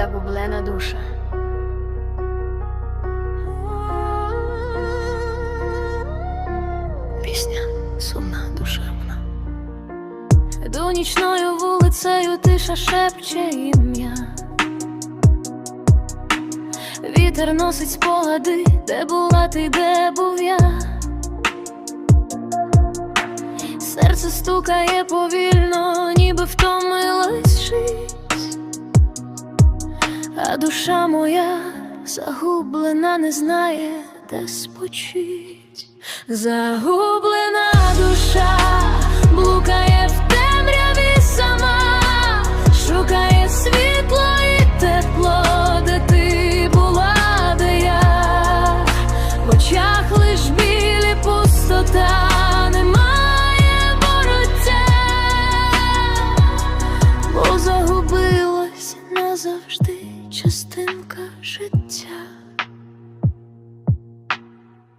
Загублена душа. Пісня сумна душевна. До нічною вулицею тиша шепче ім'я. Вітер носить спогади, де була ти, де був я. Серце стукає повільно, ніби втомилась жить. А душа моя загублена, не знає, де спочить. Загублена душа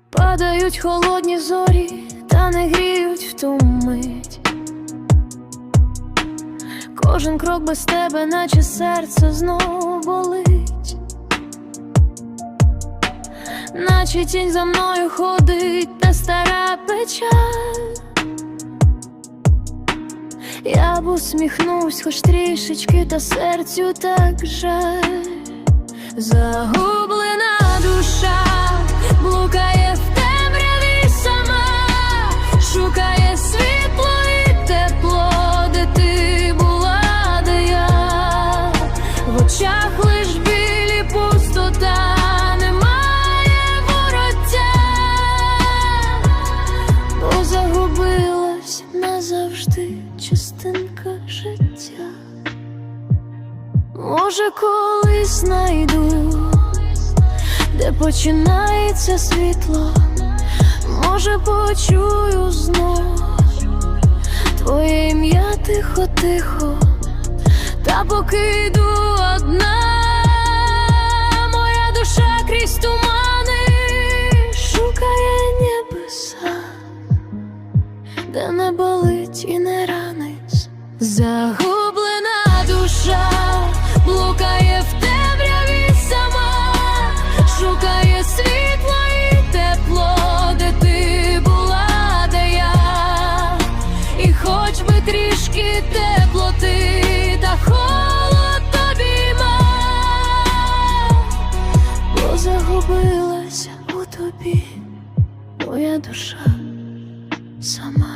Падають холодні зорі, та не гріють в ту мить. Кожен крок без тебе, наче серце знову болить, наче тінь за мною ходить та стара печаль. Я б усміхнусь, хоч трішечки, та серцю так жаль. Загублена Може, колись знайду, де починається світло, може, почую знов твоє ім'я тихо-тихо, та поки йду одна, моя душа крізь тумани. Шукає небеса, де не болить і не ранить, загублена теплоти та холод тобі мав, бо загубилася у тобі моя душа сама.